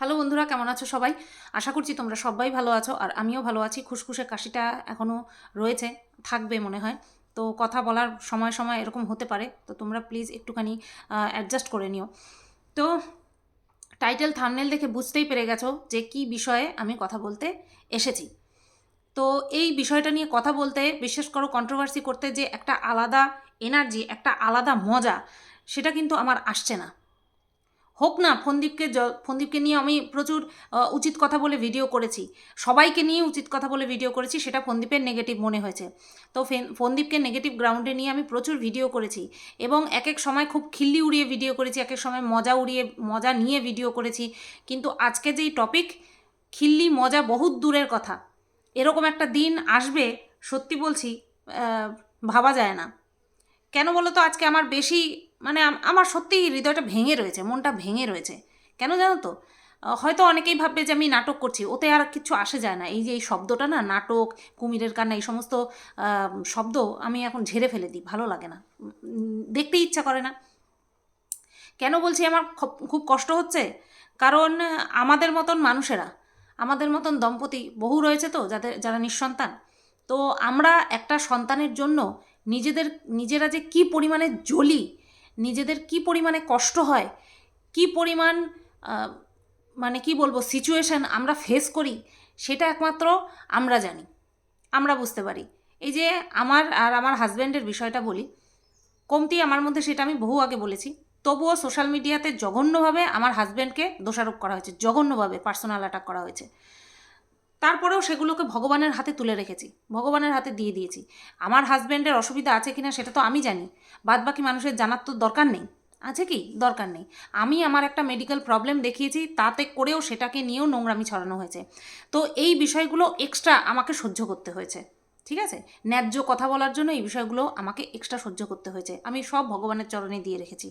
Hello বন্ধুরা, কেমন আছো সবাই? আশা করছি তোমরা সবাই ভালো আছো আর আমিও ভালো আছি। খুসখুসে কাশিটা এখনও রয়েছে, থাকবে মনে হয়। তো কথা বলার সময় সময় এরকম হতে পারে, তো তোমরা প্লিজ একটুখানি অ্যাডজাস্ট করে নিও। তো টাইটেল থামনেল দেখে বুঝতেই পেরে গেছো যে কি বিষয়ে আমি কথা বলতে এসেছি। তো এই বিষয়টা নিয়ে কথা বলতে বিশেষ করো কন্ট্রোভার্সি করতে যে একটা আলাদা এনার্জি একটা আলাদা মজা, সেটা কিন্তু আমার আসছে না। হোক না, ফন্দীপকে ফন্দীপকে নিয়ে আমি প্রচুর উচিত কথা বলে ভিডিও করেছি। সবাইকে নিয়ে উচিত কথা বলে ভিডিও করেছি, সেটা ফন্দীপের নেগেটিভ মনে হয়েছে। তো ফেন- ফন্দীপকে নেগেটিভ গ্রাউন্ডে নিয়ে আমি প্রচুর ভিডিও করেছি। এবং এক এক সময় খুব খিল্লি উড়িয়ে ভিডিও করেছি, এক এক সময় মজা উড়িয়ে, মজা নিয়ে ভিডিও করেছি। কিন্তু আজকে যেই টপিক খিল্লি, মজা বহুত দূরের কথা। এরকম একটা দিন আসবে, সত্যি বলছি ভাবা যায় না। কেন বলো তো আজকে আমার বেশি মানে আমার সত্যিই হৃদয়টা ভেঙে রয়েছে, মনটা ভেঙে রয়েছে। কেন জানো তো? হয়তো অনেকেই ভাববে যে আমি নাটক করছি, ওতে আর কিছু আসে যায় না। এই যে এই শব্দটা না, নাটক, কুমিরের কান্না, এই সমস্ত শব্দ আমি এখন ঝেড়ে ফেলে দিই, ভালো লাগে না। দেখতে ইচ্ছা করে না। কেন বলছি আমার খুব- কষ্ট হচ্ছে? কারণ আমাদের মতন মানুষেরা, আমাদের মতন দম্পতি বহু রয়েছে তো, যাদের, যারা নিঃসন্তান। তো আমরা একটা সন্তানের জন্য নিজেদের, নিজেরা যে কি পরিমাণে জ্বলি নিজেদের কি পরিমাণে কষ্ট হয়, কি পরিমাণ মানে কি বলব সিচুয়েশান আমরা ফেস করি, সেটা একমাত্র আমরা জানি, আমরা বুঝতে পারি। এই যে আমার আর আমার হাজব্যান্ডের বিষয়টা বলি, কমতি আমার মধ্যে সেটা আমি বহু আগে বলেছি, তবুও সোশ্যাল মিডিয়াতে জঘন্যভাবে আমার হাজব্যান্ডকে দোষারোপ করা হয়েছে, জঘন্যভাবে পার্সোনাল অ্যাটাক করা হয়েছে। তারপরেও সেগুলোকে ভগবানের হাতে তুলে রেখেছি, ভগবানের হাতে দিয়ে দিয়েছি। আমার হাজব্যান্ডের অসুবিধা আছে কিনা সেটা তো আমি জানি বাদ বাকি মানুষের জানার তো দরকার নেই। আছে কি? দরকার নেই। আমি আমার একটা মেডিকেল প্রবলেম দেখিয়েছি, তাতে করেও সেটাকে নিয়েও নোংরামি ছড়ানো হয়েছে। তো এই বিষয়গুলো এক্সট্রা আমাকে সহ্য করতে হয়েছে, ঠিক আছে? ন্যায্য কথা বলার জন্য এই বিষয়গুলো আমাকে এক্সট্রা সহ্য করতে হয়েছে। আমি সব ভগবানের চরণে দিয়ে রেখেছি।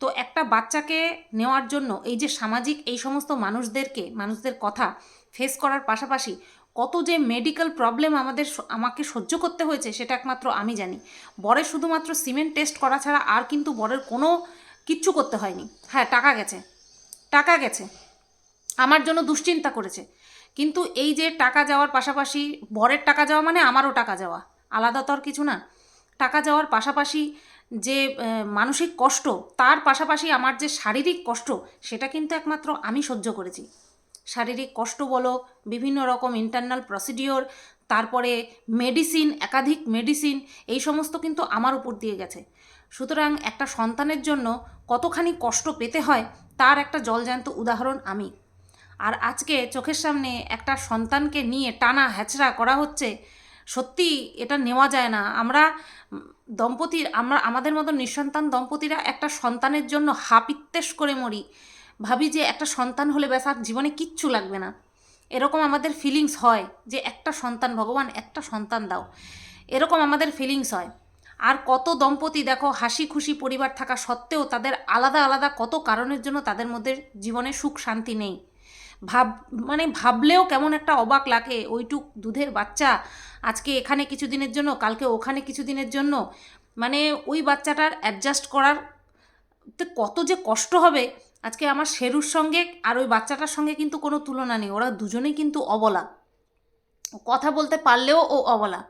তো একটা বাচ্চাকে নেওয়ার জন্য এই যে সামাজিক এই সমস্ত মানুষদেরকে, মানুষদের কথা ফেস করার পাশাপাশি কত যে মেডিকেল প্রবলেম আমাদের আমাকে সহ্য করতে হয়েছে, সেটা একমাত্র আমি জানি। বরের শুধুমাত্র সিমেন্ট টেস্ট করা ছাড়া আর কিন্তু বরের কোনো কিচ্ছু করতে হয়নি। হ্যাঁ টাকা গেছে। টাকা গেছে। আমার জন্য দুশ্চিন্তা করেছে। কিন্তু এই যে টাকা যাওয়ার পাশাপাশি বরের টাকা যাওয়া মানে আমারও টাকা যাওয়া। আলাদা তো আর কিছু না। টাকা যাওয়ার পাশাপাশি যে মানসিক কষ্ট, তার পাশাপাশি আমার যে শারীরিক কষ্ট, সেটা কিন্তু একমাত্র আমি সহ্য করেছি। শারীরিক কষ্ট বলো, বিভিন্ন রকম ইন্টারনাল প্রসিডিওর তারপরে মেডিসিন একাধিক মেডিসিন এই সমস্ত কিন্তু আমার উপর দিয়ে গেছে। সুতরাং একটা সন্তানের জন্য কতখানি কষ্ট পেতে হয়, তার একটা জলজ্যান্ত উদাহরণ আমি। আর আজকে চোখের সামনে একটা সন্তানকে নিয়ে টানা হ্যাচড়া করা হচ্ছে, সত্যি এটা নেওয়া যায় না। আমরা দম্পতির, আমরা, আমাদের মতো নিঃসন্তান দম্পতিরা একটা সন্তানের জন্য হাপিত্তেশ করে মরি। ভাবি যে একটা সন্তান হলে ব্যাস আর জীবনে কিচ্ছু লাগবে না। এরকম আমাদের ফিলিংস হয় যে একটা সন্তান, ভগবান, একটা সন্তান দাও। এরকম আমাদের ফিলিংস হয়। আর কত দম্পতি দেখো, হাসি খুশি পরিবার থাকা সত্ত্বেও তাদের আলাদা আলাদা কত কারণের জন্য তাদের মধ্যে জীবনে সুখ শান্তি নেই। ভাব মানে ভাবলেও কেমন একটা অবাক লাগে, ওইটুক দুধের বাচ্চা, আজকে এখানে কিছু দিনের জন্য, কালকে ওখানে কিছু দিনের জন্য। মানে ওই বাচ্চাটার অ্যাডজাস্ট করার কত যে কষ্ট হবে আজকে আমার শেরুর সঙ্গে আর ওই বাচ্চাটার সঙ্গে কিন্তু কোনো তুলনা নেই, ওরা দুজনেই কিন্তু অবলা। কথা বলতে পারলেও ও অবলা।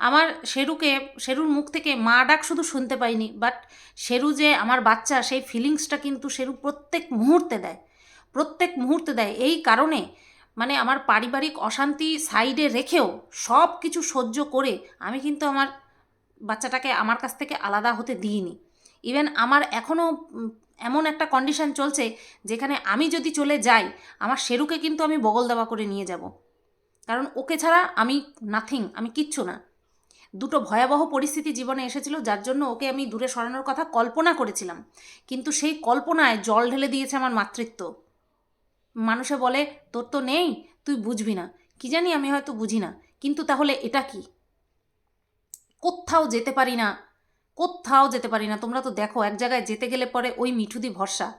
আমার শেরুকে, শেরুর মুখ থেকে মা ডাক শুধু শুনতে পাইনি বাট শেরু যে আমার বাচ্চা, সেই ফিলিংসটা কিন্তু শেরু প্রত্যেক মুহূর্তে দেয়। প্রত্যেক মুহূর্তে দেয়। এই কারণে মানে আমার পারিবারিক অশান্তি সাইডে রেখেও সব কিছু সহ্য করে আমি কিন্তু আমার বাচ্চাটাকে আমার কাছ থেকে আলাদা হতে দিইনি। ইভেন আমার এখনও এমন একটা কন্ডিশন চলছে যেখানে আমি যদি চলে যাই, আমার শেরুকে কিন্তু আমি বগল দেওয়া করে নিয়ে যাব। কারণ ওকে ছাড়া আমি নাথিং আমি কিচ্ছু না। দুটো ভয়াবহ পরিস্থিতি জীবনে এসেছিল, যার জন্য ওকে আমি দূরে সরানোর কথা কল্পনা করেছিলাম। কিন্তু সেই কল্পনায় জল ঢেলে দিয়েছে আমার মাতৃত্ব। মানুষে বলে, তোর তো নেই, তুই বুঝবি না। কি জানি আমি হয়তো বুঝি না। কিন্তু তাহলে এটা কি? কোথাও যেতে পারি না। কোথাও যেতে পারি না। তোমরা তো দেখো, এক জায়গায় যেতে গেলে পরে ওই মিঠুদি ভরসা।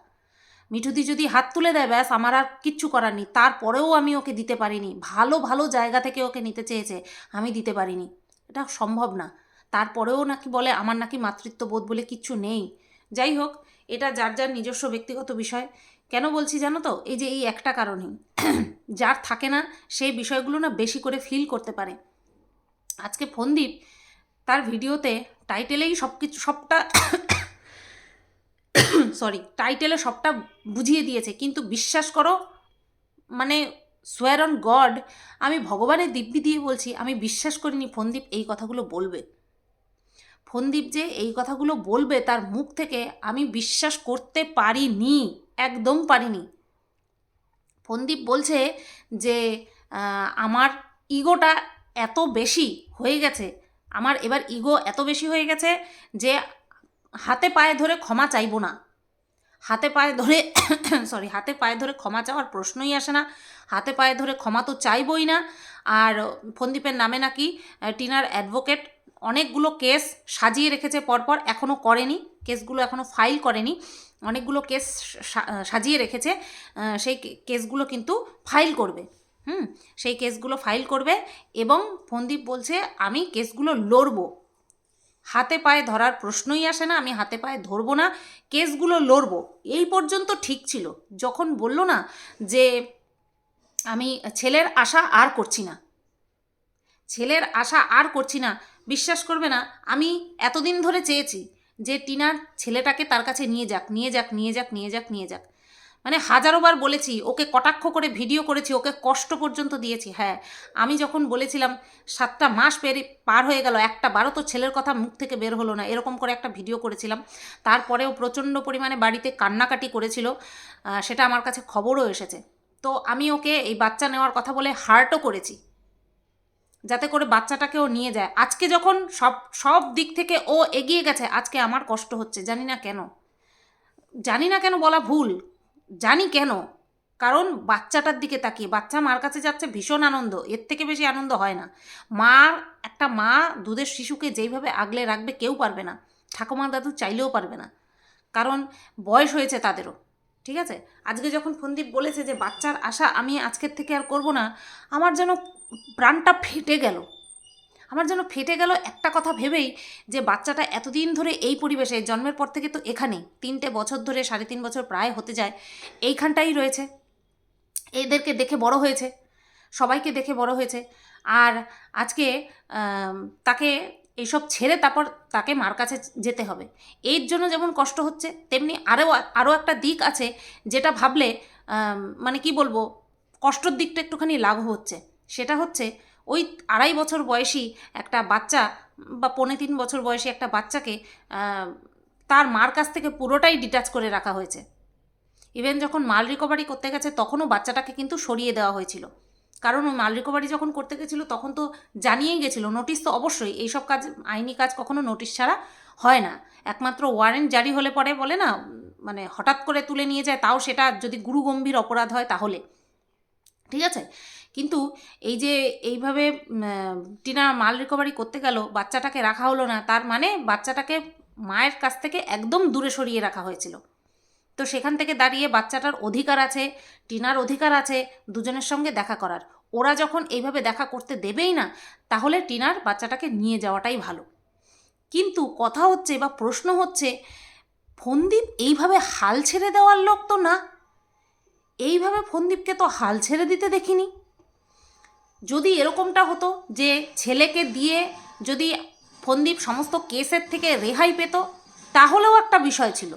মিঠুদি যদি হাত তুলে দেয়, ব্যাস, আমার আর কিচ্ছু করার নেই। তারপরেও আমি ওকে দিতে পারিনি। ভালো ভালো জায়গা থেকে ওকে নিতে চেয়েছে, আমি দিতে পারিনি। এটা সম্ভব না। তারপরেও নাকি বলে, আমার নাকি মাতৃত্ববোধ বলে কিচ্ছু নেই। যাই হোক, এটা যার যার নিজস্ব ব্যক্তিগত বিষয়। কেন বলছি জানো তো? এই যে এই একটা কারণেই। যার থাকে না, সেই বিষয়গুলো না বেশি করে ফিল করতে পারে। আজকে ফন্দীপ তার ভিডিওতে টাইটেলেই সব কিছু সবটা সরি টাইটেলে সবটা বুঝিয়ে দিয়েছে। কিন্তু বিশ্বাস করো মানে সোয়ার অন গড আমি ভগবানের দিব্যি দিয়ে বলছি, আমি বিশ্বাস করিনি ফন্দীপ এই কথাগুলো বলবে। ফন্দীপ যে এই কথাগুলো বলবে, তার মুখ থেকে আমি বিশ্বাস করতে পারিনি, একদম পারিনি। ফন্দীপ বলছে যে আমার ইগোটা এত বেশি হয়ে গেছে আমার এবার ইগো এত বেশি হয়ে গেছে যে হাতে পায়ে ধরে ক্ষমা চাইব না। হাতে পায়ে ধরে সরি হাতে পায়ে ধরে ক্ষমা চাওয়ার প্রশ্নই আসে না। হাতে পায়ে ধরে ক্ষমা তো চাইবই না। আর ফন্দীপের নামে নাকি টিনার অ্যাডভোকেট অনেকগুলো কেস সাজিয়ে রেখেছে পরপর এখনও করেনি। কেসগুলো এখনও ফাইল করেনি। অনেকগুলো কেস সাজিয়ে রেখেছে। সেই কেসগুলো কিন্তু ফাইল করবে। হুম, সেই কেসগুলো ফাইল করবে এবং ফন্দীপ বলছে, আমি কেসগুলো লড়বো। হাতে পায়ে ধরার প্রশ্নই আসে না, আমি হাতে পায়ে ধরবো না, কেসগুলো লড়বো। এই পর্যন্ত ঠিক ছিল। যখন বলল না যে আমি ছেলের আশা আর করছি না, ছেলের আশা আর করছি না, বিশ্বাস করবে না, আমি এতদিন ধরে চেয়েছি যে টিনার ছেলেটাকে তার কাছে নিয়ে যাক নিয়ে যাক নিয়ে যাক নিয়ে যাক নিয়ে যাক। মানে হাজারোবার বলেছি, ওকে কটাক্ষ করে ভিডিও করেছি, ওকে কষ্ট পর্যন্ত দিয়েছি। হ্যাঁ আমি যখন বলেছিলাম, সাতটা মাস পেরে পার হয়ে গেল, একটা বারো তো ছেলের কথা মুখ থেকে বের হলো না, এরকম করে একটা ভিডিও করেছিলাম। তারপরেও প্রচণ্ড পরিমাণে বাড়িতে কান্নাকাটি করেছিল সেটা আমার কাছে খবরও এসেছে। তো আমি ওকে এই বাচ্চা নেওয়ার কথা বলে হার্টও করেছি, যাতে করে বাচ্চাটাকেও নিয়ে যায়। আজকে যখন সব সব দিক থেকে ও এগিয়ে গেছে, আজকে আমার কষ্ট হচ্ছে, জানি না কেন। জানি না কেন বলা ভুল জানি কেন, কারণ বাচ্চাটার দিকে তাকিয়ে, বাচ্চা মার কাছে যাচ্ছে ভীষণ আনন্দ, এর থেকে বেশি আনন্দ হয় না। মার, একটা মা দুধের শিশুকে যেইভাবে আগলে রাখবে কেউ পারবে না ঠাকুমা দাদু চাইলেও পারবে না, কারণ বয়স হয়েছে তাদেরও, ঠিক আছে? আজকে যখন ফন্দীপ বলেছে যে বাচ্চার আশা আমি আজকের থেকে আর করব না, আমার যেন প্রাণটা ফেটে গেল। আমার যেন ফেটে গেল একটা কথা ভেবেই যে বাচ্চাটা এতদিন ধরে এই পরিবেশে, জন্মের পর থেকে তো এখানেই। তিনটে বছর ধরে, সাড়ে তিন বছর প্রায় হতে যায়, এইখানটাই রয়েছে। এদেরকে দেখে বড় হয়েছে, সবাইকে দেখে বড় হয়েছে। আর আজকে তাকে এইসব ছেড়ে তারপর তাকে মার কাছে যেতে হবে। এর জন্য যেমন কষ্ট হচ্ছে, তেমনি আরও আরও একটা দিক আছে যেটা ভাবলে মানে কি বলব, কষ্টর দিকটা একটুখানি লাঘব হচ্ছে। সেটা হচ্ছে ওই আড়াই বছর বয়সী একটা বাচ্চা বা পৌনে তিন বছর বয়সী একটা বাচ্চাকে তার মার কাছ থেকে পুরোটাই ডিটাচ করে রাখা হয়েছে। ইভেন যখন মাল রিকভারি করতে গেছে, তখনও বাচ্চাটাকে কিন্তু সরিয়ে দেওয়া হয়েছিল। কারণ ওই মাল রিকভারি যখন করতে গেছিল, তখন তো জানিয়েই গেছিল নোটিশ তো অবশ্যই, এইসব কাজ, আইনি কাজ কখনো নোটিশ ছাড়া হয় না। একমাত্র ওয়ারেন্ট জারি হলে পরে বলে না মানে হঠাৎ করে তুলে নিয়ে যায়, তাও সেটা যদি গুরুগম্ভীর অপরাধ হয় তাহলে। ঠিক আছে? কিন্তু এই যে এইভাবে টিনা মাল রিকভারি করতে গেল, বাচ্চাটাকে রাখা হলো না, তার মানে বাচ্চাটাকে মায়ের কাছ থেকে একদম দূরে সরিয়ে রাখা হয়েছিল। তো সেখান থেকে দাঁড়িয়ে বাচ্চাটার অধিকার আছে, টিনার অধিকার আছে দুজনের সঙ্গে দেখা করার। ওরা যখন এইভাবে দেখা করতে দেবেই না, তাহলে টিনার বাচ্চাটাকে নিয়ে যাওয়াটাই ভালো। কিন্তু কথা হচ্ছে বা প্রশ্ন হচ্ছে, ফন্দীপ এইভাবে হাল ছেড়ে দেওয়ার লোক তো না। এইভাবে ফন্দীপকে তো হাল ছেড়ে দিতে দেখিনি। যদি এরকমটা হতো যে ছেলেকে দিয়ে যদি ফন্দীপ সমস্ত কেসের থেকে রেহাই পেত, তাহলেও একটা বিষয় ছিল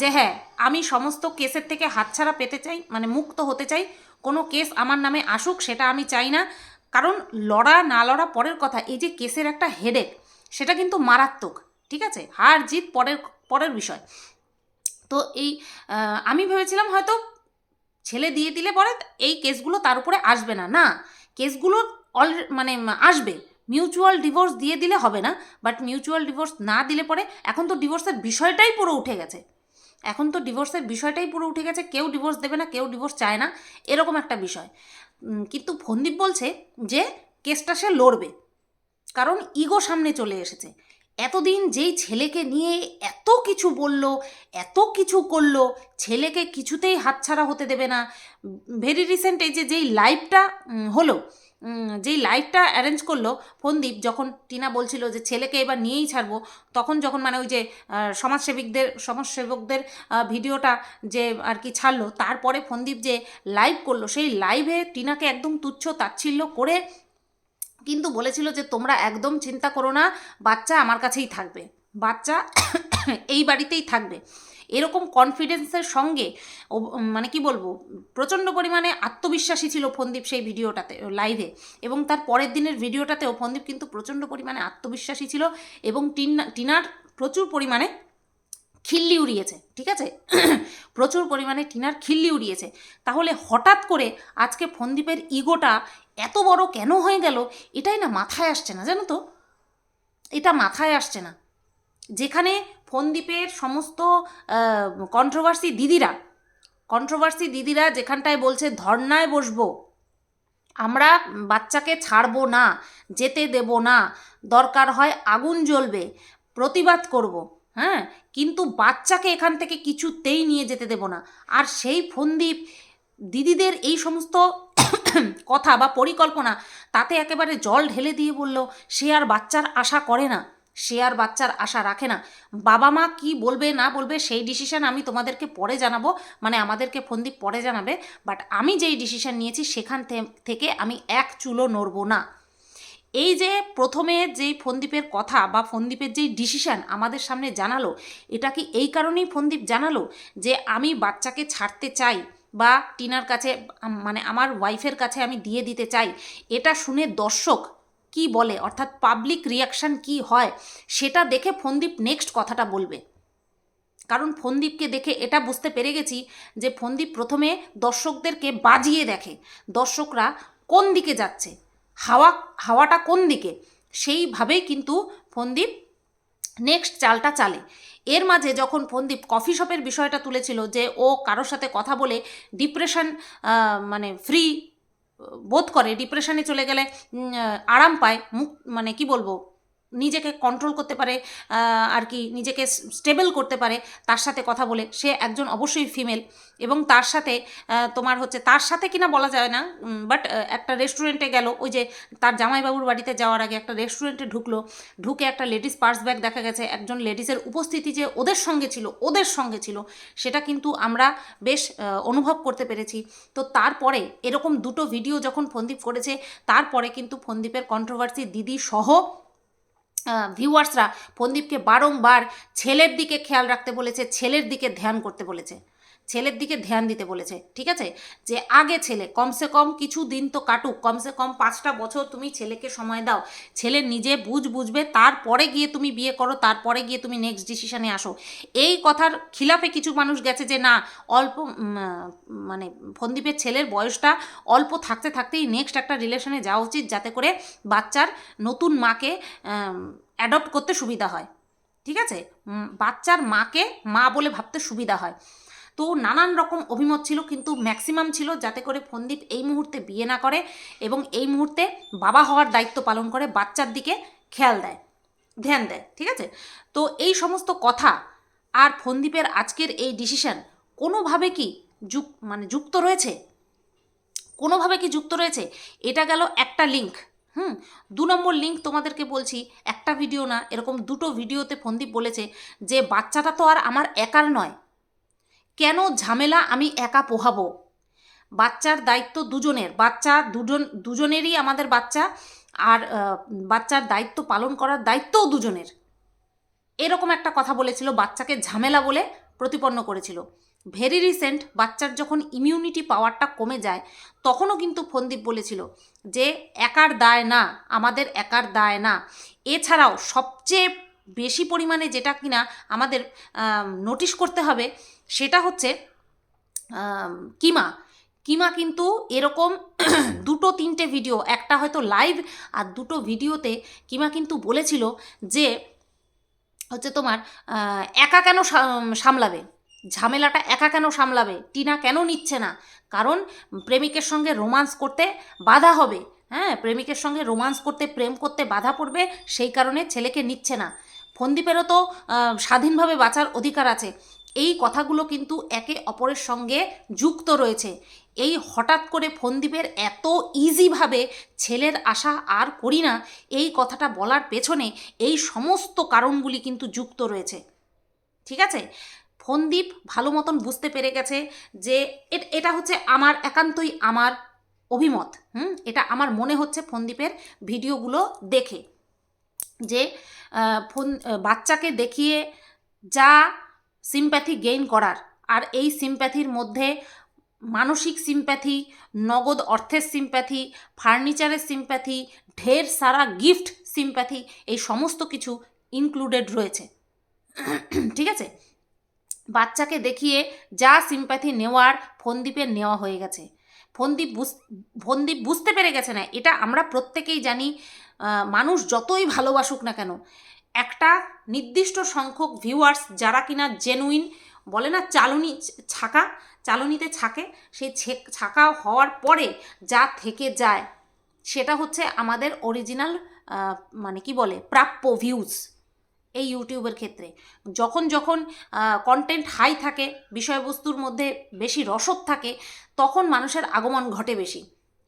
যে হ্যাঁ আমি সমস্ত কেসের থেকে হাতছাড়া পেতে চাই মানে মুক্ত হতে চাই, কোনো কেস আমার নামে আসুক সেটা আমি চাই না। কারণ লড়া না লড়া পরের কথা, এই যে কেসের একটা হেডেক সেটা কিন্তু মারাত্মক, ঠিক আছে? হার জিত পরের পরের বিষয়। তো এই আমি ভেবেছিলাম হয়তো ছেলে দিয়ে দিলে পরে এই কেসগুলো তার উপরে আসবে না না। কেসগুলো অল মানে আসবে। মিউচুয়াল ডিভোর্স দিয়ে দিলে হবে না, বাট মিউচুয়াল ডিভোর্স না দিলে পরে এখন তো ডিভোর্সের বিষয়টাই পুরো উঠে গেছে। এখন তো ডিভোর্সের বিষয়টাই পুরো উঠে গেছে, কেউ ডিভোর্স দেবে না, কেউ ডিভোর্স চায় না, এরকম একটা বিষয়। কিন্তু ফন্দীপ বলছে যে কেসটা সে লড়বে, কারণ ইগো সামনে চলে এসেছে। এতদিন যেই ছেলেকে নিয়ে এত কিছু বলল, এত কিছু করল, ছেলেকে কিছুতেই হাতছাড়া হতে দেবে না। ভেরি রিসেন্ট এই যে, যেই লাইভটা হলো যেই লাইভটা অ্যারেঞ্জ করল ফন্দীপ যখন টিনা বলছিল যে, ছেলেকে এবার নিয়েই ছাড়বো, তখন যখন মানে ওই যে সমাজসেবিকদের সমাজসেবকদের ভিডিওটা যে, আর কি ছাড়লো, তারপরে ফন্দীপ যে লাইভ করল, সেই লাইভে টিনাকে একদম তুচ্ছ তাচ্ছিল্য করে কিন্তু বলেছিল যে, তোমরা একদম চিন্তা করো না, বাচ্চা আমার কাছেই থাকবে। বাচ্চা এই বাড়িতেই থাকবে। এরকম কনফিডেন্সের সঙ্গে মানে কি বলব, প্রচণ্ড পরিমাণে আত্মবিশ্বাসী ছিল ফন্দীপ সেই ভিডিওটাতে লাইভে এবং তার পরের দিনের ভিডিওটাতেও ফন্দীপ কিন্তু প্রচণ্ড পরিমাণে আত্মবিশ্বাসী ছিল এবং টিনা, টিনার প্রচুর পরিমাণে খিল্লি উড়িয়েছে, ঠিক আছে? প্রচুর পরিমাণে টিনার খিল্লি উড়িয়েছে। তাহলে হঠাৎ করে আজকে ফন্দীপের ইগোটা এত বড় কেন হয়ে গেল? এটাই না মাথায় আসছে না, জানো তো? এটা মাথায় আসছে না। যেখানে ফন্দীপের সমস্ত কন্ট্রোভার্সি দিদিরা কন্ট্রোভার্সি দিদিরা যেখানটায় বলছে, ধর্নায় বসবো, আমরা বাচ্চাকে ছাড়বো না, যেতে দেব না, দরকার হয় আগুন জ্বলবে, প্রতিবাদ করব। হ্যাঁ? কিন্তু বাচ্চাকে এখান থেকে কিছুতেই নিয়ে যেতে দেব না। আর সেই ফন্দীপ দিদিদের এই সমস্ত কথা বা পরিকল্পনা তাতে একেবারে জল ঢেলে দিয়ে বলল, সে আর বাচ্চার আশা করে না, সে আর বাচ্চার আশা রাখে না। বাবা মা কি বলবে, না বলবে, সেই ডিসিশন আমি তোমাদেরকে পরে জানাব। মানে আমাদেরকে ফন্দীপ পরে জানাবে বাট আমি যেই ডিসিশন নিয়েছি, সেখান থেকে আমি এক চুলো নড়বো না। এই যে প্রথমে যেই ফন্দীপের কথা বা ফন্দীপের যেই ডিসিশন আমাদের সামনে জানালো, এটা কি এই কারণেই ফন্দীপ জানালো যে আমি বাচ্চাকে ছাড়তে চাই? বা টিনার কাছে মানে আমার ওয়াইফের কাছে আমি দিয়ে দিতে চাই, এটা শুনে দর্শক কি বলে? অর্থাৎ পাবলিক রিয়াকশান কি হয়? সেটা দেখে ফন্দীপ নেক্সট কথাটা বলবে। কারণ ফন্দীপকে দেখে এটা বুঝতে পেরে গেছি যে ফন্দীপ প্রথমে দর্শকদেরকে বাজিয়ে দেখে, দর্শকরা কোন দিকে যাচ্ছে, হাওয়া, হাওয়াটা কোন দিকে? সেইভাবেই কিন্তু ফন্দীপ নেক্সট চালটা চালে। এর মাঝে যখন ফন্দীপ কফি শপের বিষয়টা তুলেছিল যে ও কারোর সাথে কথা বলে ডিপ্রেশন মানে ফ্রি বোধ করে ডিপ্রেশনে চলে গেলে আরাম পায়, মুখ মানে কি বলব নিজেকে কন্ট্রোল করতে পারে আর কি নিজেকে স্টেবল করতে পারে, তার সাথে কথা বলে, সে একজন অবশ্যই ফিমেল এবং তার সাথে তোমার হচ্ছে তার সাথে কিনা বলা যায় না বাট একটা রেস্টুরেন্টে গেল, ওই যে তার জামাইবাবুর বাড়িতে যাওয়ার আগে একটা রেস্টুরেন্টে ঢুকলো, ঢুকে একটা লেডিস পার্স ব্যাগ দেখা গেছে, একজন লেডিসের উপস্থিতি যে ওদের সঙ্গে ছিল, ওদের সঙ্গে ছিল, সেটা কিন্তু আমরা বেশ অনুভব করতে পেরেছি। তো তারপরে এরকম দুটো ভিডিও যখন ফন্দীপ করেছে, তারপরে কিন্তু ফন্দীপের কন্ট্রোভার্সি দিদি সহ ভিউয়ার্সরা ফন্দীপকে বারংবার ছেলের দিকে খেয়াল রাখতে বলেছে ছেলের দিকে ধ্যান করতে বলেছে। ছেলের দিকে ধ্যান দিতে বলেছে, ঠিক আছে? যে আগে ছেলে, কমসে কম কিছু দিন তো কাটুক, কমসে কম পাঁচটা বছর তুমি ছেলেকে সময় দাও। ছেলে নিজে বুঝ বুঝবে, তারপরে গিয়ে তুমি বিয়ে করো, তারপরে গিয়ে তুমি নেক্সট ডিসিশনে আসো। এই কথার খিলাফে কিছু মানুষ গেছে যে, না, অল্প মানে ফন্দীপের ছেলের বয়সটা অল্প থাকতে থাকতেই নেক্সট একটা রিলেশনে যাওয়া উচিত, যাতে করে বাচ্চার নতুন মাকে অ্যাডপ্ট করতে সুবিধা হয়। ঠিক আছে? বাচ্চার মাকে মা বলে ভাবতে সুবিধা হয়। তো নানান রকম অভিমত ছিল, কিন্তু ম্যাক্সিমাম ছিল যাতে করে ফন্দীপ এই মুহূর্তে বিয়ে না করে এবং এই মুহূর্তে বাবা হওয়ার দায়িত্ব পালন করে, বাচ্চার দিকে খেয়াল দেয়, ধ্যান দেয়, ঠিক আছে? তো এই সমস্ত কথা আর ফন্দীপের আজকের এই ডিসিশন কোনোভাবে কি যুক মানে যুক্ত রয়েছে? কোনোভাবে কি যুক্ত রয়েছে? এটা গেল একটা লিঙ্ক হুম? দু নম্বর লিঙ্ক তোমাদেরকে বলছি, একটা ভিডিও না, এরকম দুটো ভিডিওতে ফন্দীপ বলেছে যে, বাচ্চাটা তো আর আমার একার নয় কেন ঝামেলা আমি একা পোহাবো? বাচ্চার দায়িত্ব দুজনের, বাচ্চা দুজন, দুজনেরই আমাদের বাচ্চা আর বাচ্চার দায়িত্ব পালন করার দায়িত্বও দুজনের। এরকম একটা কথা বলেছিল, বাচ্চাকে ঝামেলা বলে প্রতিপন্ন করেছিল। ভেরি রিসেন্ট বাচ্চার যখন ইমিউনিটি পাওয়ারটা কমে যায়, তখনও কিন্তু ফন্দীপ বলেছিল যে, একার দায় না, আমাদের একার দায় না। এছাড়াও সবচেয়ে বেশি পরিমাণে যেটা কিনা আমাদের নোটিশ করতে হবে সেটা হচ্ছে কিমা। কিমা কিন্তু এরকম দুটো তিনটে ভিডিও, একটা হয়তো লাইভ আর দুটো ভিডিওতে কিমা কিন্তু বলেছিল যে হচ্ছে তোমার একা কেন সামলাবে? ঝামেলাটা একা কেন সামলাবে? টিনা কেন নিচ্ছে না? কারণ প্রেমিকের সঙ্গে রোমান্স করতে বাধা হবে। হ্যাঁ প্রেমিকের সঙ্গে রোমান্স করতে, প্রেম করতে বাধা পড়বে, সেই কারণে ছেলেকে নিচ্ছে না। ফন্দীপেরও তো স্বাধীনভাবে বাঁচার অধিকার আছে। এই কথাগুলো কিন্তু একে অপরের সঙ্গে যুক্ত রয়েছে। এই হঠাৎ করে ফন্দীপের এত ইজিভাবে ছেলের আশা আর করি না, এই কথাটা বলার পেছনে এই সমস্ত কারণগুলি কিন্তু যুক্ত রয়েছে। ঠিক আছে? ফন্দীপ ভালো মতন বুঝতে পেরে গেছে যে এটা হচ্ছে আমার একান্তই আমার অভিমত, হুম? এটা আমার মনে হচ্ছে ফন্দীপের ভিডিওগুলো দেখে যে ফোন, বাচ্চাকে দেখিয়ে যা সিম্প্যাথি গেইন করার। আর এই সিম্প্যাথির মধ্যে মানসিক সিম্প্যাথি নগদ অর্থের সিম্প্যাথি ফার্নিচারের সিম্প্যাথি ঢের সারা গিফট সিম্প্যাথি এই সমস্ত কিছু ইনক্লুডেড রয়েছে। ঠিক আছে? বাচ্চাকে দেখিয়ে যা সিম্প্যাথি নেওয়ার ফন্দীপের নেওয়া হয়ে গেছে। ফন্দীপ বুঝ, ফন্দীপ বুঝতে পেরে গেছে না, এটা আমরা প্রত্যেকেই জানি মানুষ যতই ভালোবাসুক না কেন একটা নির্দিষ্ট সংখ্যক ভিউয়ার্স যারা কিনা জেনুইন বলে না চালুনি ছাকা, চালুনিতে ছাকে সেই ছাকা হওয়ার পরে যা থেকে যায়, সেটা হচ্ছে আমাদের অরিজিনাল মানে কি বলে, প্রাপ্য ভিউজ এই ইউটিউবের ক্ষেত্রে। যখন যখন কন্টেন্ট হাই থাকে, বিষয়বস্তুর মধ্যে বেশি রসদ থাকে, তখন মানুষের আগমন ঘটে বেশি।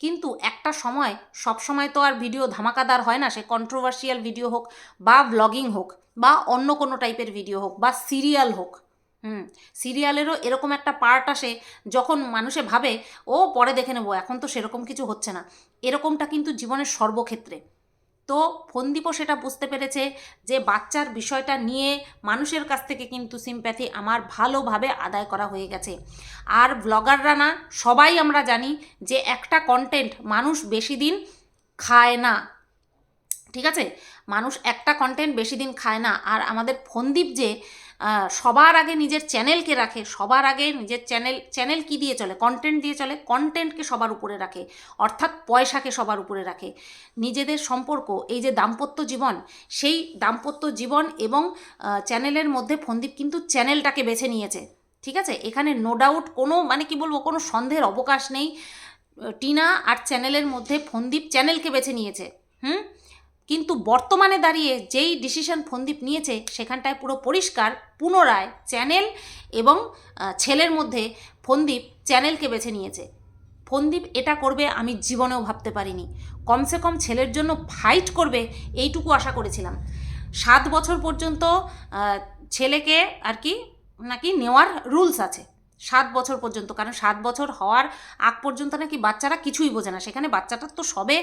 কিন্তু একটা সময় সব সময় তো আর ভিডিও ধামাকাদার হয় না, সে কন্ট্রোভার্সিয়াল ভিডিও হোক বা ব্লগিং হোক বা অন্য কোনো টাইপের ভিডিও হোক বা সিরিয়াল হোক, হুম সিরিয়ালেরও এরকম একটা পার্ট আসে যখন মানুষে ভাবে, ও, পরে দেখে নেব, এখন তো সেরকম কিছু হচ্ছে না। এরকমটা কিন্তু জীবনের সর্বক্ষেত্রে। তো ফন্দীপও সেটা বুঝতে পেরেছে যে বাচ্চার বিষয়টা নিয়ে মানুষের কাছ থেকে কিন্তু সিম্প্যাথি আমার ভালোভাবে আদায় করা হয়ে গেছে। আর ব্লগাররা না, সবাই আমরা জানি যে একটা কন্টেন্ট মানুষ বেশি দিন খায় না। ঠিক আছে? মানুষ একটা কন্টেন্ট বেশি দিন খায় না। আর আমাদের ফন্দীপ যে সবার আগে নিজের চ্যানেলকে রাখে, সবার আগে নিজের চ্যানেল চ্যানেল কি দিয়ে চলে? কন্টেন্ট দিয়ে চলে। কন্টেন্টকে সবার উপরে রাখে, অর্থাৎ পয়সাকে সবার উপরে রাখে। নিজেদের সম্পর্ক, এই যে দাম্পত্য জীবন, সেই দাম্পত্য জীবন এবং চ্যানেলের মধ্যে ফন্দীপ কিন্তু চ্যানেলটাকে বেছে নিয়েছে। ঠিক আছে? এখানে নো ডাউট কোনো মানে কি বলব, কোনো সন্দেহের অবকাশ নেই। টিনা আর চ্যানেলের মধ্যে ফন্দীপ চ্যানেলকে বেছে নিয়েছে। হুম? কিন্তু বর্তমানে দাঁড়িয়ে যেই ডিসিশন ফন্দীপ নিয়েছে, সেখানটায় পুরো পরিষ্কার পুনরায় চ্যানেল এবং ছেলের মধ্যে ফন্দীপ চ্যানেলকে বেছে নিয়েছে। ফন্দীপ এটা করবে আমি জীবনেও ভাবতে পারিনি। কমসে কম ছেলের জন্য ফাইট করবে এইটুকু আশা করেছিলাম। সাত বছর পর্যন্ত ছেলেকে আর কি, নাকি নেওয়ার রুলস আছে। সাত বছর পর্যন্ত। কারণ সাত বছর হওয়ার আগ পর্যন্ত নাকি বাচ্চারা কিছুই বোঝে না। সেখানে বাচ্চাটার তো সবে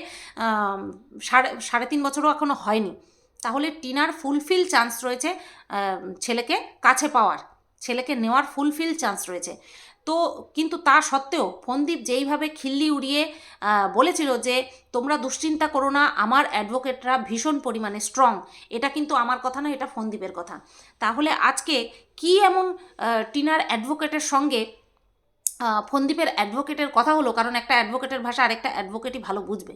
সাড়ে সাড়ে তিন বছরও এখনও হয়নি। তাহলে টিনার ফুলফিল চান্স রয়েছে ছেলেকে কাছে পাওয়ার, ছেলেকে নেওয়ার ফুলফিল চান্স রয়েছে। তো কিন্তু তা সত্ত্বেও ফন্দীপ যেইভাবে খিল্লি উড়িয়ে বলেছিল যে, তোমরা দুশ্চিন্তা করো না, আমার অ্যাডভোকেটরা ভীষণ পরিমাণে স্ট্রং এটা কিন্তু আমার কথা নয়, এটা ফন্দীপের কথা। তাহলে আজকে কি এমন টিনার অ্যাডভোকেটের সঙ্গে ফন্দীপের অ্যাডভোকেটের কথা হলো? কারণ একটা অ্যাডভোকেটের ভাষা আরেকটা অ্যাডভোকেটই ভালো বুঝবে।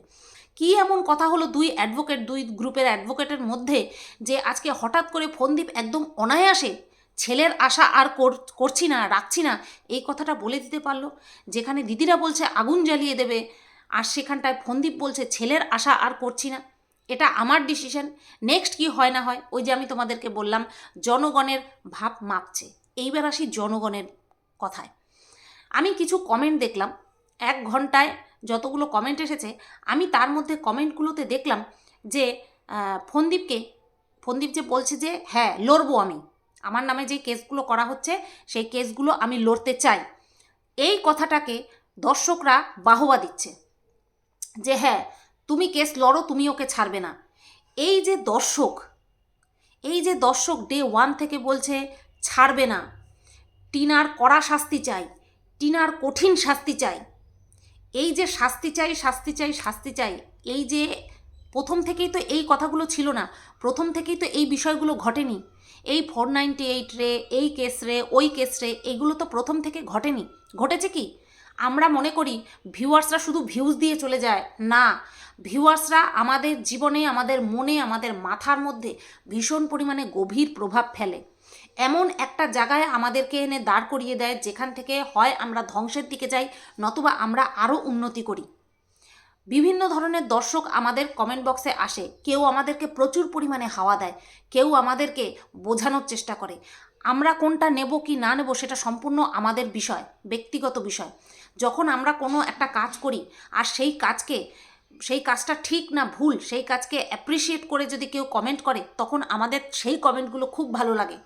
কি এমন কথা হলো দুই অ্যাডভোকেট, দুই গ্রুপের অ্যাডভোকেটের মধ্যে যে, আজকে হঠাৎ করে ফন্দীপ একদম অনায়াসে ছেলের আশা আর কর- করছি না, রাখছি না, এই কথাটা বলে দিতে পারল। যেখানে দিদিরা বলছে আগুন জ্বালিয়ে দেবে, আর সেখানটায় ফন্দীপ বলছে ছেলের আশা আর করছি না। এটা আমার ডিসিশন নেক্সট কি হয় না হয়, ওই যে আমি তোমাদেরকে বললাম, জনগণের ভাব মাপছে। এইবার আসি জনগণের কথায়। আমি কিছু কমেন্ট দেখলাম। এক ঘন্টায় যতগুলো কমেন্ট এসেছে, আমি তার মধ্যে কমেন্টগুলোতে দেখলাম যে ফন্দীপকে, ফন্দীপ যে বলছে যে হ্যাঁ লড়বো আমি। আমার নামে যে কেসগুলো করা হচ্ছে, সেই কেসগুলো আমি লড়তে চাই। এই কথাটাকে দর্শকরা বাহবা দিচ্ছে যে হ্যাঁ তুমি কেস লড়ো, তুমি ওকে ছাড়বে না। এই যে দর্শক, এই যে দর্শক ডে ওয়ান থেকে বলছে, ছাড়বে না। টিনার কড়া শাস্তি চাই, টিনার কঠিন শাস্তি চাই। এই যে শাস্তি চাই শাস্তি চাই শাস্তি চাই, এই যে প্রথম থেকেই তো এই কথাগুলো ছিল না। প্রথম থেকেই তো এই বিষয়গুলো ঘটেনি। এই ফোর নাইনটি এইট রে, এই কেস রে, ওই কেস রে, এগুলো তো প্রথম থেকে ঘটেনি। ঘটেছে কি? আমরা মনে করি ভিউয়ার্সরা শুধু ভিউজ দিয়ে চলে যায়। না, ভিউয়ার্সরা আমাদের জীবনে, আমাদের মনে, আমাদের মাথার মধ্যে ভীষণ পরিমাণে গভীর প্রভাব ফেলে। এমন একটা জায়গায় আমাদেরকে এনে দাঁড় করিয়ে দেয় যেখান থেকে হয় আমরা ধ্বংসের দিকে যাই, নতুবা আমরা আরও উন্নতি করি। বিভিন্ন ধরনের দর্শক আমাদের কমেন্ট বক্সে আসে। কেউ আমাদেরকে প্রচুর পরিমাণে হাওয়া দেয়, কেউ আমাদেরকে বোঝানোর চেষ্টা করে। আমরা কোনটা নেব কি না নেব সেটা সম্পূর্ণ আমাদের বিষয়, ব্যক্তিগত বিষয়। যখন আমরা কোনো একটা কাজ করি আর সেই কাজকে, সেই কাজটা ঠিক না ভুল, সেই কাজকে অ্যাপ্রিসিয়েট করে যদি কেউ কমেন্ট করে, তখন আমাদের সেই কমেন্টগুলো খুব ভালো লাগে।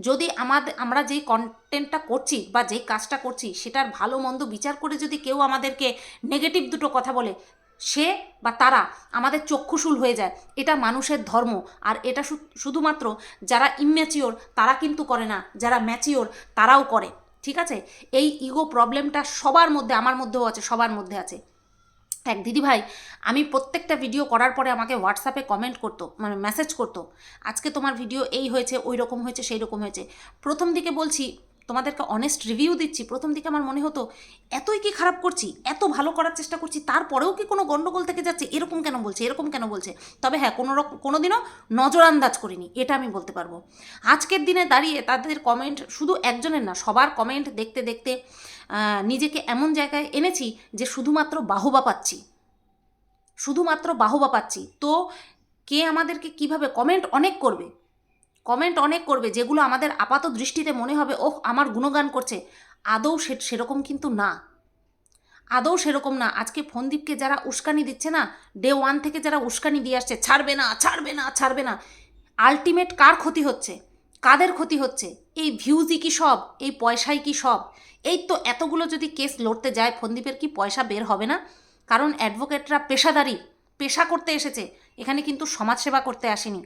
যদি আমাদের আমরা যেই কন্টেন্টটা করছি বা যেই কাজটা করছি, সেটার ভালো মন্দ বিচার করে যদি কেউ আমাদেরকে নেগেটিভ দুটো কথা বলে, সে বা তারা আমাদের চক্ষুশূল হয়ে যায়। এটা মানুষের ধর্ম। আর এটা শুধুমাত্র যারা ইম্যাচিওর তারা কিন্তু করে না। যারা ম্যাচিওর তারাও করে। ঠিক আছে? এই ইগো প্রবলেমটা সবার মধ্যে, আমার মধ্যেও আছে, সবার মধ্যে আছে। এক দিদিভাই আমি প্রত্যেকটা ভিডিও করার পরে আমাকে হোয়াটসঅ্যাপে কমেন্ট করতো মানে মেসেজ করতো, আজকে তোমার ভিডিও এই হয়েছে, ওই রকম হয়েছে, সেই রকম হয়েছে। প্রথম দিকে বলছি, তোমাদেরকে অনেস্ট রিভিউ দিচ্ছি, প্রথম দিকে আমার মনে হতো, এতই কি খারাপ করছি, এত ভালো করার চেষ্টা করছি, তারপরেও কি কোনো গণ্ডগোল থেকে যাচ্ছে, এরকম কেন বলছে, এরকম কেন বলছে? তবে হ্যাঁ কোনো রকম কোনো দিনও নজরান্দাজ করিনি, এটা আমি বলতে পারব। আজকের দিনে দাঁড়িয়ে তাদের কমেন্ট শুধু একজনের না, সবার কমেন্ট দেখতে দেখতে নিজেকে এমন জায়গায় এনেছি যে শুধুমাত্র বাহবা পাচ্ছি। শুধুমাত্র বাহবা পাচ্ছি। তো কে আমাদেরকে কীভাবে কমেন্ট অনেক করবে? কমেন্ট অনেক করবে, যেগুলো আমাদের আপাত দৃষ্টিতে মনে হবে, ওহ, আমার গুণগান করছে। আদৌ সে, সেরকম কিন্তু না। আদৌ সেরকম না। আজকে ফোনদীপকে যারা উস্কানি দিচ্ছে না ডে ওয়ান থেকে যারা উস্কানি দিয়ে আসছে, ছাড়বে না ছাড়বে না ছাড়বে না। আলটিমেট কার ক্ষতি হচ্ছে? কাদের ক্ষতি হচ্ছে? এই ভিউজই কি সব? এই পয়সাই কি সব? এই তো এতগুলো যদি কেস লড়তে যায়, ফন্দীপের কি পয়সা বের হবে না? কারণ অ্যাডভোকেটরা পেশাদারি, পেশা করতে এসেছে। এখানে কিন্তু সমাজসেবা করতে আসেনি।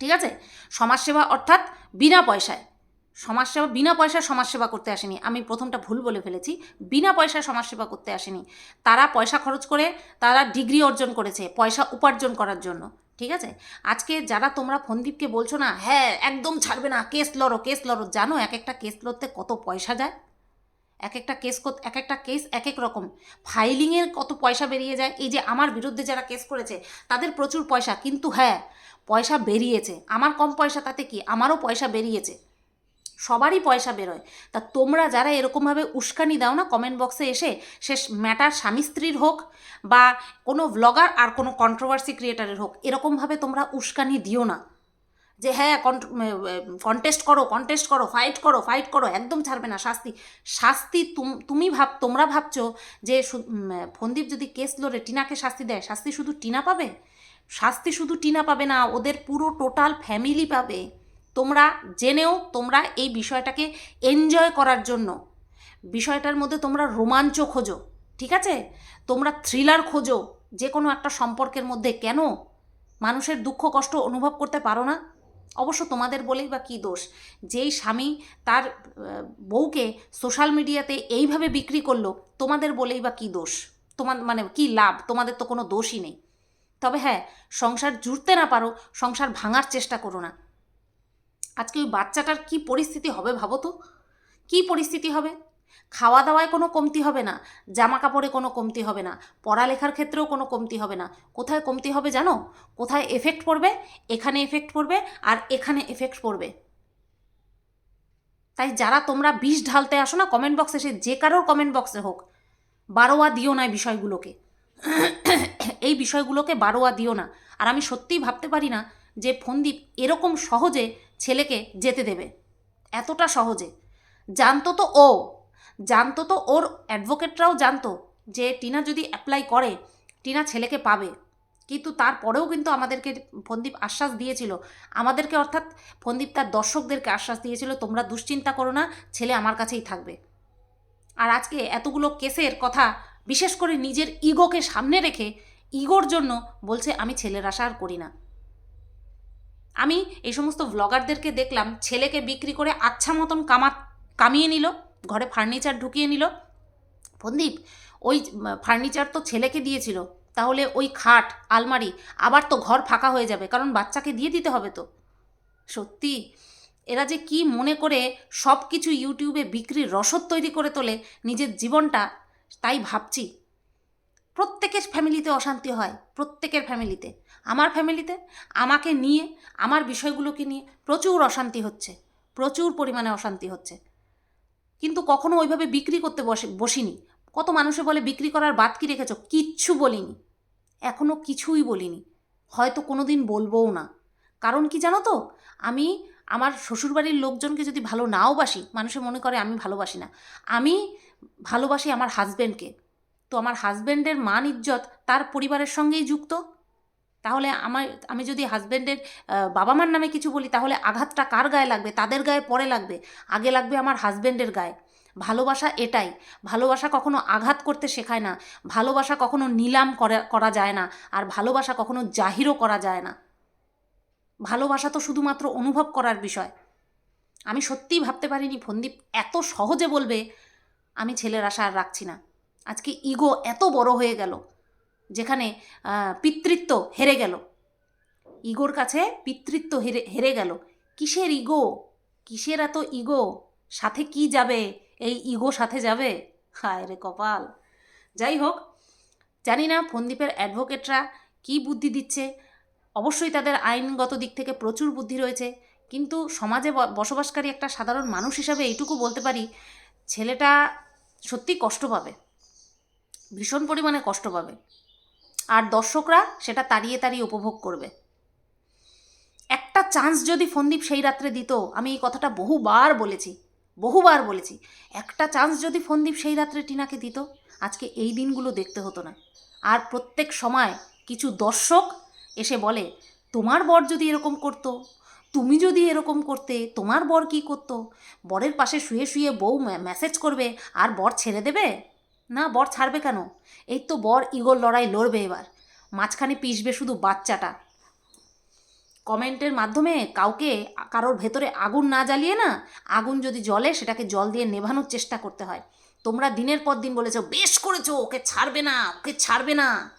ঠিক আছে? সমাজসেবা অর্থাৎ বিনা পয়সায়। সমাজসেবা, বিনা পয়সায় সমাজসেবা করতে আসেনি। আমি প্রথমটা ভুল বলে ফেলেছি। বিনা পয়সায় সমাজসেবা করতে আসেনি। তারা পয়সা খরচ করে, তারা ডিগ্রি অর্জন করেছে, পয়সা উপার্জন করার জন্য। ঠিক আছে? আজকে যারা তোমরা ফন্দীপকে বলছো না হ্যাঁ একদম ছাড়বে না, কেস লড়ো কেস লড়ো। জানো এক একটা কেস লড়তে কত পয়সা যায়? এক একটা কেস এক একটা কেস এক এক রকম। ফাইলিংয়ের কত পয়সা বেরিয়ে যায়? এই যে আমার বিরুদ্ধে যারা কেস করেছে, তাদের প্রচুর পয়সা। কিন্তু হ্যাঁ পয়সা বেরিয়েছে। আমার কম পয়সা তাতে কি? আমারও পয়সা বেরিয়েছে। সবারই পয়সা বেরোয়। তা তোমরা যারা এরকমভাবে উস্কানি দাও না কমেন্ট বক্সে এসে সে ম্যাটার স্বামী স্ত্রীর হোক বা কোনো ব্লগার আর কোনো কন্ট্রোভার্সি ক্রিয়েটারের হোক, এরকমভাবে তোমরা উস্কানি দিও না। যে হ্যাঁ কন্টেস্ট করো কন্টেস্ট করো ফাইট করো ফাইট করো, একদম ছাড়বে না, শাস্তি। শাস্তি তুম- ভাব তোমরা ভাবছ যে ফন্দীপ যদি কেস লড়ে, টিনাকে শাস্তি দেয়, শাস্তি শুধু টিনা পাবে? শাস্তি শুধু টিনা পাবে না, ওদের পুরো টোটাল ফ্যামিলি পাবে। তোমরা জেনেও তোমরা এই বিষয়টাকে এনজয় করার জন্য। বিষয়টার মধ্যে তোমরা রোমাঞ্চ খোঁজো, ঠিক আছে? তোমরা থ্রিলার খোঁজো যে কোনো একটা সম্পর্কের মধ্যে। কেন? মানুষের দুঃখ, কষ্ট অনুভব করতে পারো না। অবশ্য তোমাদের বলেই বা কী দোষ? যেই স্বামী তার বউকে সোশ্যাল মিডিয়াতে এইভাবে বিক্রি করল, তোমাদের বলেই বা কী দোষ? তোমার মানে কি লাভ? তোমাদের তো কোনো দোষই নেই। তবে হ্যাঁ সংসার জুড়তে না পারো, সংসার ভাঙার চেষ্টা করো না। আজকে ওই বাচ্চাটার কি পরিস্থিতি হবে ভাবো তো? কী পরিস্থিতি হবে? খাওয়া দাওয়ায় কোনো কমতি হবে না জামা কাপড়ে কোনো কমতি হবে না, পড়ালেখার ক্ষেত্রেও কোনো কমতি হবে না। কোথায় কমতি হবে জানো? কোথায় এফেক্ট পড়বে? এখানে এফেক্ট পড়বে আর এখানে এফেক্ট পড়বে। তাই যারা তোমরা বিষ ঢালতে আসো না কমেন্ট বক্সে সে যে কারোর কমেন্ট বক্সে হোক, বারোয়া দিও না বিষয়গুলোকে। এই বিষয়গুলোকে বারোয়া দিও না। আর আমি সত্যিই ভাবতে পারি না যে ফন্দীপ এরকম সহজে ছেলেকে যেতে দেবে। এতটা সহজে। জানতো তো ও। জানতো তো ওর অ্যাডভোকেটরাও জানতো যে টিনা যদি অ্যাপ্লাই করে, টিনা ছেলেকে পাবে। কিন্তু তারপরেও কিন্তু আমাদেরকে ফন্দীপ আশ্বাস দিয়েছিল। আমাদেরকে অর্থাৎ ফন্দীপ তার দর্শকদেরকে আশ্বাস দিয়েছিল, তোমরা দুশ্চিন্তা করো না, ছেলে আমার কাছেই থাকবে। আর আজকে এতগুলো কেসের কথা, বিশেষ করে নিজের ইগোকে সামনে রেখে, ইগোর জন্য বলছে, আমি ছেলের আশা আর করি না। আমি এই সমস্ত ব্লগারদেরকে দেখলাম, ছেলেকে বিক্রি করে আচ্ছা মতন কামা, কামিয়ে নিল, ঘরে ফার্নিচার ঢুকিয়ে নিল। ফন্দীপ ওই ফার্নিচার তো ছেলেকে দিয়েছিল, তাহলে ওই খাট, আলমারি আবার তো ঘর ফাঁকা হয়ে যাবে, কারণ বাচ্চাকে দিয়ে দিতে হবে তো। সত্যি? এরা যে কি মনে করে সব কিছু ইউটিউবে বিক্রির রসদ তৈরি করে তোলে, নিজের জীবনটা, তাই ভাবছি। প্রত্যেকের ফ্যামিলিতে অশান্তি হয়, প্রত্যেকের ফ্যামিলিতে আমার ফ্যামিলিতে আমাকে নিয়ে, আমার বিষয়গুলোকে নিয়ে প্রচুর অশান্তি হচ্ছে, প্রচুর পরিমাণে অশান্তি হচ্ছে। কিন্তু কখনো ওইভাবে বিক্রি করতে বসে, বসিনি। কত মানুষে বলে, বিক্রি করার বাদ কি রেখেছ? কিচ্ছু বলিনি। এখনও কিছুই বলিনি। হয়তো কোনো দিন বলবও না। কারণ কি জানো তো? আমি, আমার শ্বশুরবাড়ির লোকজনকে যদি ভালো নাও বাসি, মানুষে মনে করে আমি ভালোবাসি না। আমি ভালোবাসি আমার হাজব্যান্ডকে তো আমার হাজব্যান্ডের মান ইজ্জত তার পরিবারের সঙ্গেই যুক্ত? তাহলে আমার আমি যদি হাজব্যান্ডের বাবা মার নামে কিছু বলি, তাহলে আঘাতটা কার গায়ে লাগবে? তাদের গায়ে পরে লাগবে। আগে লাগবে আমার হাজব্যান্ডের গায়ে। ভালোবাসা এটাই। ভালোবাসা কখনো আঘাত করতে শেখায় না। ভালোবাসা কখনো নিলাম করা যায় না। আর ভালোবাসা কখনো জাহিরও করা যায় না। ভালোবাসা তো শুধুমাত্র অনুভব করার বিষয়। আমি সত্যিই ভাবতে পারিনি ফন্দীপ এত সহজে বলবে। আমি ছেলের আশা আর রাখছি না। আজকে ইগো এত বড় হয়ে গেল, যেখানে পিতৃত্ব হেরে গেল। ইগোর কাছে পিতৃত্ব হেরে হেরে গেল। কিসের ইগো কিসের এত ইগো সাথে কি যাবে? এই ইগো সাথে যাবে? হায় রে কপাল। যাই হোক, জানি না ফন্দীপের অ্যাডভোকেটরা কি বুদ্ধি দিচ্ছে। অবশ্যই তাদের আইনগত দিক থেকে প্রচুর বুদ্ধি রয়েছে। কিন্তু সমাজে বসবাসকারী একটা সাধারণ মানুষ হিসাবে এইটুকু বলতে পারি, ছেলেটা সত্যি কষ্ট পাবে। ভীষণ পরিমাণে কষ্ট পাবে। আর দর্শকরা সেটা তাড়িয়ে তাড়িয়ে উপভোগ করবে। একটা চান্স যদি ফন্দীপ সেই রাত্রে দিত, আমি এই কথাটা বহুবার বলেছি বহুবার বলেছি, একটা চান্স যদি ফন্দীপ সেই রাত্রে টিনাকে দিত, আজকে এই দিনগুলো দেখতে হতো না। আর প্রত্যেক সময় কিছু দর্শক এসে বলে, তোমার বর যদি এরকম করতো, তুমি যদি এরকম করতে, তোমার বর কি করতো? বরের পাশে শুয়ে শুয়ে বউ মেসেজ করবে, আর বর ছেড়ে দেবে? না, বর ছাড়বে কেন? এই তো বর ইগোর লড়াই লড়বে এবার। মাঝখানে পিষবে শুধু বাচ্চাটা। কমেন্টের মাধ্যমে কাউকে কারোর ভেতরে আগুন না জ্বালিয়ে না, আগুন যদি জ্বলে, সেটাকে জল দিয়ে নেভানোর চেষ্টা করতে হয়। তোমরা দিনের পর দিন বলেছ, বেশ করেছ, ওকে ছাড়বে না, ওকে ছাড়বে না।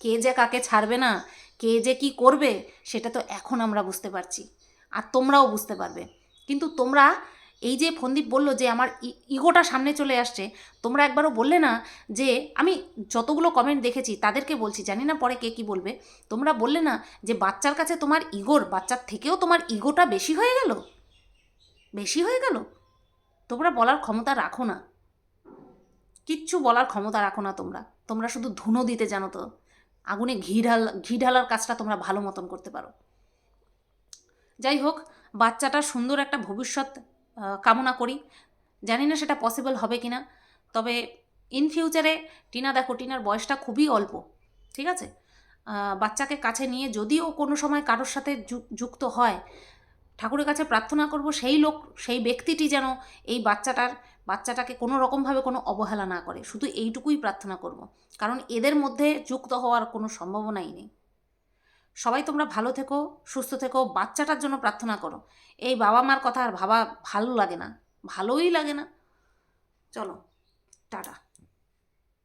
কে যে কাকে ছাড়বে না, কে যে কি করবে, সেটা তো এখন আমরা বুঝতে পারছি। আর তোমরাও বুঝতে পারবে। কিন্তু তোমরা এই যে ফন্দীপ বলল যে আমার ইগোটা সামনে চলে আসছে, তোমরা একবারও বললে না যে আমি যতগুলো কমেন্ট দেখেছি তাদেরকে বলছি, জানি না পরে কে কি বলবে। তোমরা বললে না যে বাচ্চার কাছে তোমার ইগোর, বাচ্চার থেকেও তোমার ইগোটা বেশি হয়ে গেল? বেশি হয়ে গেল? তোমরা বলার ক্ষমতা রাখো না। কিচ্ছু বলার ক্ষমতা রাখো না তোমরা। তোমরা শুধু ধুনো দিতে জানো তো। আগুনে ঘি ঢাল, ঘি ঢালার কাজটা তোমরা ভালো মতন করতে পারো। যাই হোক, বাচ্চাটার সুন্দর একটা ভবিষ্যৎ কামনা করি। জানি না সেটা পসিবল হবে কি না তবে ইন ফিউচারে টিনা, দেখো, টিনার বয়সটা খুবই অল্প, ঠিক আছে? বাচ্চাকে কাছে নিয়ে যদিও কোনো সময় কারোর সাথে যুক্ত হয়, ঠাকুরের কাছে প্রার্থনা করব সেই লোক, সেই ব্যক্তিটি যেন এই বাচ্চাটার, বাচ্চাটাকে কোনো রকমভাবে কোনো অবহেলা না করে। শুধু এইটুকুই প্রার্থনা করব। কারণ এদের মধ্যে যুক্ত হওয়ার কোনো সম্ভাবনাই নেই। সবাই তোমরা ভালো থেকো, সুস্থ থেকো, বাচ্চাটার জন্য প্রার্থনা করো। এই বাবা মার কথা আর ভাবা ভালো লাগে না, ভালোই লাগে না। চলো, টাটা।